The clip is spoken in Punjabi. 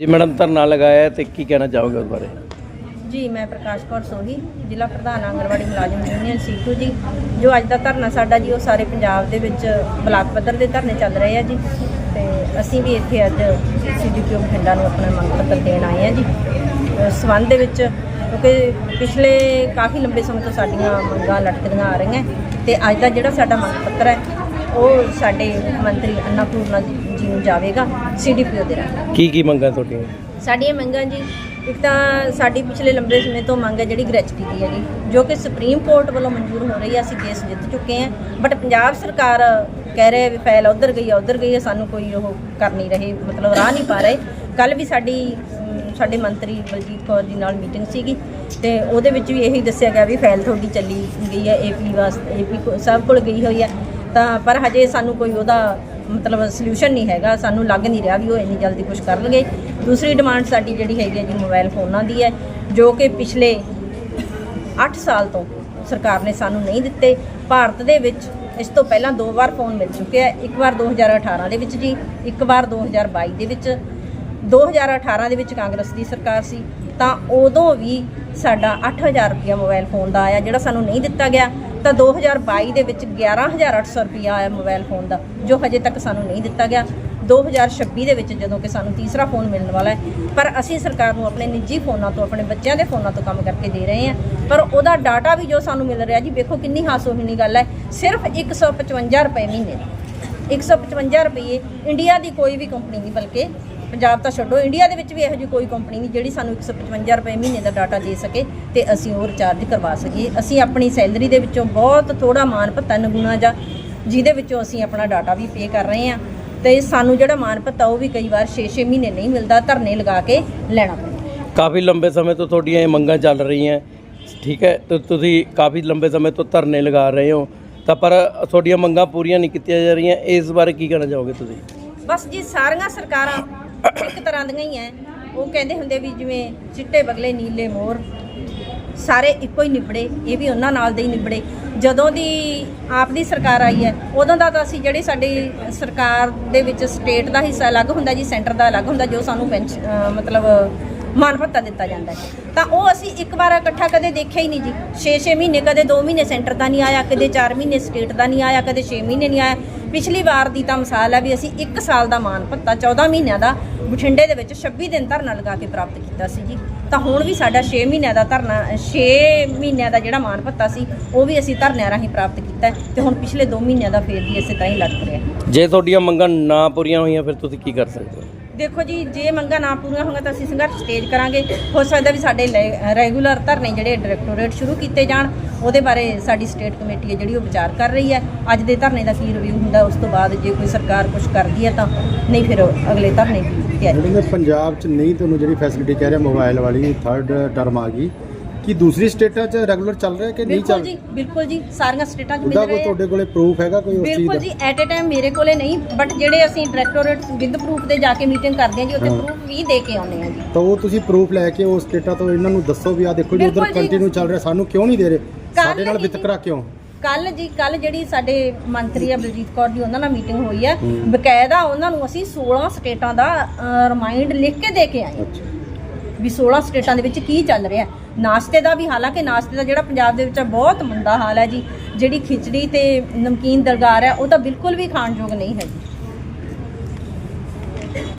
ਜੀ, ਮੈਡਮ ਧਰਨਾ ਲਗਾਇਆ ਹੈ ਤੇ ਕੀ ਕਹਿਣਾ ਚਾਹੋਗੇ ਉਸ ਬਾਰੇ? ਜੀ, ਮੈਂ ਪ੍ਰਕਾਸ਼ ਕੌਰ ਸੋਹੀ, ਜ਼ਿਲ੍ਹਾ ਪ੍ਰਧਾਨ ਆਂਗਣਵਾੜੀ ਮੁਲਾਜ਼ਮ ਯੂਨੀਅਨ ਸੀਟੂ ਜੀ। ਜੋ ਅੱਜ ਦਾ ਧਰਨਾ ਸਾਡਾ ਜੀ, ਉਹ ਸਾਰੇ ਪੰਜਾਬ ਦੇ ਵਿੱਚ ਬਲਾਕ ਪੱਧਰ ਦੇ ਧਰਨੇ ਚੱਲ ਰਹੇ ਆ ਜੀ। ਤੇ ਅਸੀਂ ਵੀ ਇੱਥੇ ਅੱਜ ਸੀਡੀਪੀਓ ਬਠਿੰਡਾ ਨੂੰ ਆਪਣਾ ਮੰਗ ਪੱਤਰ ਦੇਣ ਆਏ ਆ ਜੀ। ਇਸ ਸੰਬੰਧ ਦੇ ਵਿੱਚ, ਕਿਉਂਕਿ ਪਿਛਲੇ ਕਾਫੀ ਲੰਬੇ ਸਮੇਂ ਤੋਂ ਸਾਡੀਆਂ ਮੰਗਾਂ ਲਟਕਦੀਆਂ ਆ ਰਹੀਆਂ। ਤੇ ਅੱਜ ਦਾ ਜਿਹੜਾ ਸਾਡਾ ਮੰਗ ਪੱਤਰ ਹੈ ਉਹ ਸਾਡੇ ਮੰਤਰੀ ਅੰਨਾਪੂਰਨਾ ਜੀ ਨੂੰ ਜਾਵੇਗਾ ਸੀਡੀਪੀਓ ਦੇ ਰਾਹੀਂ। ਕੀ ਕੀ ਮੰਗਾਂ ਤੁਹਾਡੀਆਂ? ਸਾਡੀਆਂ ਮੰਗਾਂ ਜੀ ਇੱਕ ਤਾਂ ਸਾਡੀ ਪਿਛਲੇ ਲੰਬੇ ਸਮੇਂ ਤੋਂ ਮੰਗ ਹੈ ਜਿਹੜੀ ਗ੍ਰੈਚੁਟੀ ਦੀ ਹੈ ਜੀ ਜੋ ਕਿ ਸੁਪਰੀਮ ਕੋਰਟ ਵੱਲੋਂ ਮਨਜ਼ੂਰ ਹੋ ਰਹੀ ਹੈ ਅਸੀਂ ਕੇਸ ਜਿੱਤ ਚੁੱਕੇ ਹਾਂ। ਬਟ ਪੰਜਾਬ ਸਰਕਾਰ ਕਹਿ ਰਹੇ ਵੀ ਫਾਈਲ ਉਧਰ ਗਈ ਹੈ ਉਧਰ ਗਈ ਹੈ ਸਾਨੂੰ ਕੋਈ ਉਹ ਕਰ ਨਹੀਂ ਰਹੇ ਮਤਲਬ ਰਾਹ ਨਹੀਂ ਪਾ ਰਹੇ। ਕੱਲ ਵੀ ਸਾਡੀ ਸਾਡੇ ਮੰਤਰੀ ਬਲਜੀਤ ਕੌਰ ਜੀ ਨਾਲ ਮੀਟਿੰਗ ਸੀਗੀ ਤੇ ਉਹਦੇ ਵਿੱਚ ਵੀ ਇਹੀ ਦੱਸਿਆ ਗਿਆ ਵੀ ਫਾਈਲ ਤੁਹਾਡੀ ਚੱਲੀ ਗਈ ਹੈ ਏਪੀ ਵਾਸਤੇ ਏਪੀ ਸਭ ਕੋਲ ਗਈ ਹੋਈ ਹੈ। ਤਾਂ ਪਰ ਹਜੇ ਸਾਨੂੰ ਕੋਈ ਉਹਦਾ ਮਤਲਬ ਸੋਲੂਸ਼ਨ ਨਹੀਂ ਹੈਗਾ, ਸਾਨੂੰ ਲੱਗ ਨਹੀਂ ਰਿਹਾ ਵੀ ਉਹ ਇੰਨੀ ਜਲਦੀ ਕੁਝ ਕਰਨਗੇ। ਦੂਸਰੀ ਡਿਮਾਂਡ ਸਾਡੀ ਜਿਹੜੀ ਹੈਗੀ ਹੈ ਜੀ ਮੋਬਾਈਲ ਫੋਨਾਂ ਦੀ ਹੈ, ਜੋ ਕਿ ਪਿਛਲੇ 8 ਸਾਲ ਤੋਂ ਸਰਕਾਰ ਨੇ ਸਾਨੂੰ ਨਹੀਂ ਦਿੱਤੇ। ਭਾਰਤ ਦੇ ਵਿੱਚ ਇਸ ਤੋਂ ਪਹਿਲਾਂ ਦੋ ਵਾਰ ਫੋਨ ਮਿਲ ਚੁੱਕਿਆ ਇੱਕ ਵਾਰ 2018 ਦੇ ਵਿੱਚ ਜੀ, ਇੱਕ ਵਾਰ 2022 ਦੇ ਵਿੱਚ। 2018 ਦੇ ਵਿੱਚ ਕਾਂਗਰਸ ਦੀ ਸਰਕਾਰ ਸੀ, ਤਾਂ ਉਦੋਂ ਵੀ ਸਾਡਾ 8000 ਰੁਪਇਆ ਮੋਬਾਈਲ ਫੋਨ ਦਾ ਆਇਆ, ਜਿਹੜਾ ਸਾਨੂੰ ਨਹੀਂ ਦਿੱਤਾ ਗਿਆ, ਤਾਂ 2022 ਦੇ ਵਿੱਚ 11800 ਰੁਪਇਆ ਆਇਆ ਮੋਬਾਈਲ ਫੋਨ ਦਾ, ਜੋ ਹਜੇ ਤੱਕ ਸਾਨੂੰ ਨਹੀਂ ਦਿੱਤਾ ਗਿਆ। 2026 ਦੇ ਵਿੱਚ ਜਦੋਂ ਕਿ ਸਾਨੂੰ ਤੀਸਰਾ ਫੋਨ ਮਿਲਣ ਵਾਲਾ ਹੈ, ਪਰ ਅਸੀਂ ਸਰਕਾਰ ਨੂੰ ਆਪਣੇ ਨਿੱਜੀ ਫੋਨਾਂ ਤੋਂ, ਆਪਣੇ ਬੱਚਿਆਂ ਦੇ ਫੋਨਾਂ ਤੋਂ ਕੰਮ ਕਰਕੇ ਦੇ ਰਹੇ ਹਾਂ। ਪਰ ਉਹਦਾ ਡਾਟਾ ਵੀ ਜੋ ਸਾਨੂੰ ਮਿਲ ਰਿਹਾ ਜੀ, ਵੇਖੋ ਕਿੰਨੀ ਹਾਸੋਹੀਣੀ ਗੱਲ ਹੈ, ਸਿਰਫ 155 ਰੁਪਏ ਮਹੀਨੇ ਦਾ। 155 ਰੁਪਏ ਇੰਡੀਆ ਦੀ ਕੋਈ ਵੀ ਕੰਪਨੀ ਨਹੀਂ, ਬਲਕਿ ਪੰਜਾਬ ਤਾਂ ਛੱਡੋ ਇੰਡੀਆ ਦੇ ਵਿੱਚ ਵੀ ਇਹੋ ਜਿਹੀ ਕੋਈ ਕੰਪਨੀ ਨਹੀਂ ਜਿਹੜੀ ਸਾਨੂੰ 155 ਰੁਪਏ ਮਹੀਨੇ ਦਾ ਡਾਟਾ ਦੇ ਸਕੇ ਤੇ ਅਸੀਂ ਉਹ ਰਿਚਾਰਜ ਕਰਵਾ ਸਕੀਏ। ਅਸੀਂ ਆਪਣੀ ਸੈਲਰੀ ਦੇ ਵਿੱਚੋਂ ਬਹੁਤ ਥੋੜਾ ਮਾਨ ਭੱਤਾ ਨਗੁਣਾ ਜਾਂ ਜਿਹਦੇ ਵਿੱਚੋਂ ਅਸੀਂ ਆਪਣਾ ਡਾਟਾ ਵੀ ਪੇ ਕਰ ਰਹੇ ਹਾਂ ਤੇ ਸਾਨੂੰ ਜਿਹੜਾ ਮਾਨ ਭੱਤਾ ਉਹ ਵੀ ਕਈ ਵਾਰ 6-6 ਮਹੀਨੇ ਨਹੀਂ ਮਿਲਦਾ ਧਰਨੇ ਲਗਾ ਕੇ ਲੈਣਾ ਪੈਂਦਾ। ਕਾਫੀ ਲੰਬੇ ਸਮੇਂ ਤੋਂ ਤੁਹਾਡੀਆਂ ਇਹ ਮੰਗਾਂ ਚੱਲ ਰਹੀਆਂ ਠੀਕ ਹੈ? ਤੇ ਤੁਸੀਂ ਕਾਫੀ ਲੰਬੇ ਸਮੇਂ ਤੋਂ ਧਰਨੇ ਲਗਾ ਰਹੇ ਹੋ ਤਾਂ ਪਰ ਤੁਹਾਡੀਆਂ ਮੰਗਾਂ ਪੂਰੀਆਂ ਨਹੀਂ ਕੀਤੀਆਂ ਜਾ ਰਹੀਆਂ ਇਸ ਬਾਰੇ ਕੀ ਕਹਿਣਾ ਚਾਹੋਗੇ ਤੁਸੀਂ? ਬਸ ਜੀ ਸਾਰੀਆਂ ਸਰਕਾਰਾਂ ਇੱਕ ਤਰ੍ਹਾਂ ਦੀਆਂ ਹੀ ਐ। ਉਹ ਕਹਿੰਦੇ ਹੁੰਦੇ ਵੀ ਜਿਵੇਂ ਚਿੱਟੇ ਬਗਲੇ, ਨੀਲੇ ਮੋਰ, ਸਾਰੇ ਇੱਕੋ ਹੀ ਨਿਬੜੇ, ਇਹ ਵੀ ਉਹਨਾਂ ਨਾਲ ਦੇ ਹੀ ਨਿਬੜੇ। ਜਦੋਂ ਦੀ ਆਪ ਦੀ ਸਰਕਾਰ ਆਈ ਹੈ ਉਦੋਂ ਦਾ ਤਾਂ ਅਸੀਂ ਜਿਹੜੀ ਸਾਡੀ ਸਰਕਾਰ ਦੇ ਵਿੱਚ ਸਟੇਟ ਦਾ ਹਿੱਸਾ ਅਲੱਗ ਹੁੰਦਾ ਜੀ ਸੈਂਟਰ ਦਾ ਅਲੱਗ ਹੁੰਦਾ, ਜੋ ਸਾਨੂੰ ਪੈਨਸ਼ਨ ਮਤਲਬ ਮਾਨ ਭੱਤਾ ਦਿੱਤਾ ਜਾਂਦਾ ਹੈ। ਤਾਂ ਉਹ ਅਸੀਂ ਇੱਕ ਵਾਰ ਇਕੱਠਾ ਕਦੇ ਦੇਖਿਆ ਹੀ ਨਹੀਂ ਜੀ। 6-6 ਮਹੀਨੇ ਕਦੇ 2 ਮਹੀਨੇ ਸੈਂਟਰ ਦਾ ਨਹੀਂ ਆਇਆ, ਕਦੇ 4 ਮਹੀਨੇ ਸਟੇਟ ਦਾ ਨਹੀਂ ਆਇਆ, ਕਦੇ 6 ਮਹੀਨੇ ਨਹੀਂ ਆਇਆ। ਪਿਛਲੀ ਵਾਰ ਦੀ ਤਾਂ ਮਿਸਾਲ ਹੈ ਵੀ ਅਸੀਂ 1 ਸਾਲ ਦਾ ਮਾਨ ਭੱਤਾ 14 ਮਹੀਨਿਆਂ ਦਾ ਬਠਿੰਡੇ ਦੇ ਵਿੱਚ 26 ਦਿਨ ਧਰਨਾ ਲਗਾ ਕੇ ਪ੍ਰਾਪਤ ਕੀਤਾ ਸੀ ਜੀ। ਤਾਂ ਹੁਣ ਵੀ ਸਾਡਾ 6 ਮਹੀਨਿਆਂ ਦਾ ਧਰਨਾ 6 ਮਹੀਨਿਆਂ ਦਾ ਜਿਹੜਾ ਮਾਨ ਭੱਤਾ ਸੀ, ਉਹ ਵੀ ਅਸੀਂ ਧਰਨਿਆਂ ਰਾਹੀਂ ਪ੍ਰਾਪਤ ਕੀਤਾ ਹੈ ਤੇ ਹੁਣ ਪਿਛਲੇ 2 ਮਹੀਨਿਆਂ ਦਾ ਫੇਰ ਵੀ ਇਸੇ ਤਰ੍ਹਾਂ ਹੀ ਲਟਕ ਰਿਹਾ ਜੇ ਤੁਹਾਡੀਆਂ ਮੰਗਾਂ ਨਾ ਪੂਰੀਆਂ ਹੋਈਆਂ, ਫਿਰ ਤੁਸੀਂ ਕੀ ਕਰ ਸਕਦੇ ਹੋ? ਦੇਖੋ ਜੀ ਜੇ ਮੰਗਾਂ ਨਾ ਪੂਰੀਆਂ ਹੋਣਗੀਆਂ ਤਾਂ ਅਸੀਂ ਸੰਘਰਸ਼ ਤੇਜ਼ ਕਰਾਂਗੇ। ਹੋ ਸਕਦਾ ਵੀ ਸਾਡੇ ਰੈਗੂਲਰ ਧਰਨੇ ਜਿਹੜੇ ਡਾਇਰੈਕਟੋਰੇਟ ਸ਼ੁਰੂ ਕੀਤੇ ਜਾਣ ਉਹਦੇ ਬਾਰੇ ਸਾਡੀ ਸਟੇਟ ਕਮੇਟੀ ਹੈ ਜਿਹੜੀ ਉਹ ਵਿਚਾਰ ਕਰ ਰਹੀ ਹੈ। ਅੱਜ ਦੇ ਧਰਨੇ ਦਾ ਕੀ ਰਿਵਿਊ ਹੁੰਦਾ ਉਸ ਤੋਂ ਬਾਅਦ ਜੇ ਕੋਈ ਸਰਕਾਰ ਕੁਝ ਕਰਦੀ ਹੈ ਤਾਂ ਨਹੀਂ ਫਿਰ ਅਗਲੇ ਧਰਨੇ ਦੀ ਤਿਆਰੀ ਜਿਹੜੇ ਪੰਜਾਬ 'ਚ ਨਹੀਂ ਤੁਹਾਨੂੰ ਜਿਹੜੀ ਫੈਸਿਲਿਟੀ ਕਹਿ ਰਿਹਾ ਮੋਬਾਈਲ ਵਾਲੀ ਥਰਡ ਟਰਮ ਆ ਗਈ ਕੀ ਦੂਸਰੀ ਸਟੇਟਾਂ 'ਚ ਰੈਗੂਲਰ ਚੱਲ ਰਿਹਾ ਕਿ ਨਹੀਂ ਬਿਲਕੁਲ ਚੱਲ ਜੀ ਬਿਲਕੁਲ ਜੀ ਸਾਰੀਆਂ ਸਟੇਟਾਂ 'ਚ ਮਿਲ ਉਹਦਾ ਕੋਈ ਰਹੇ ਆ। ਤੁਹਾਡੇ ਕੋਲੇ ਪ੍ਰੂਫ ਹੈਗਾ ਕੋਈ ਉਸ ਚੀਜ਼ ਬਿਲਕੁਲ ਦਾ ਜੀ ਐਟ ਅ ਟਾਈਮ ਮੇਰੇ ਕੋਲੇ ਨਹੀਂ ਬਟ ਜਿਹੜੇ ਅਸੀਂ ਡਾਇਰੈਕਟੋਰੇਟ ਵਿਦ ਪ੍ਰੂਫ ਤੇ ਜਾ ਕੇ ਮੀਟਿੰਗ ਕਰਦੇ ਹਾਂ ਜੀ ਉੱਥੇ ਹਾਂ। ਪ੍ਰੂਫ ਵੀ ਦੇ ਕੇ ਆਉਂਦੇ ਹਾਂ ਜੀ। ਤਾਂ ਉਹ ਤੁਸੀਂ ਪ੍ਰੂਫ ਲੈ ਕੇ ਉਸ ਸਟੇਟਾਂ ਤੋਂ ਇਹਨਾਂ ਨੂੰ ਦੱਸੋ ਵੀ ਆ ਦੇਖੋ ਜੀ ਉਧਰ ਬਿਲਕੁਲ ਜੀ। ਕੰਟੀਨਿਊ ਚੱਲ ਰਿਹਾ ਸਾਨੂੰ ਕਿਉਂ ਨਹੀਂ ਦੇ ਰਹੇ? ਸਾਡੇ ਨਾਲ ਹੀ ਵਿਤਕਰਾ ਕਿਉਂ? ਕੱਲ ਜੀ ਕੱਲ ਜਿਹੜੀ ਸਾਡੇ ਮੰਤਰੀ ਆ ਬਲਜੀਤ ਕੌਰ ਦੀ ਉਹਨਾਂ ਨਾਲ ਮੀਟਿੰਗ ਹੋਈ ਆ। ਹੂੰ। ਬਕਾਇਦਾ ਉਹਨਾਂ ਨੂੰ ਅਸੀਂ 16 ਸਟੇਟਾਂ ਦਾ ਰਿਮਾਈਂਡ ਲਿਖ ਕੇ ਦੇ ਕੇ ਆਏ ਅੱਛਾ। ਵੀ 16 ਸਟੇਟਾਂ ਦੇ ਵਿੱਚ ਕੀ ਚੱਲ ਰਿਹਾ। ਨਾਸ਼ਤੇ ਦਾ ਵੀ, ਹਾਲਾਂਕਿ ਨਾਸ਼ਤੇ ਦਾ ਜਿਹੜਾ ਪੰਜਾਬ ਦੇ ਵਿੱਚ ਬਹੁਤ ਮੰਦਾ ਹਾਲ ਹੈ ਜੀ। ਜਿਹੜੀ ਖਿਚੜੀ ਤੇ ਨਮਕੀਨ ਦਰਗਾਰ ਹੈ, ਉਹ ਤਾਂ ਬਿਲਕੁਲ ਵੀ ਖਾਣਯੋਗ ਨਹੀਂ ਹੈ ਜੀ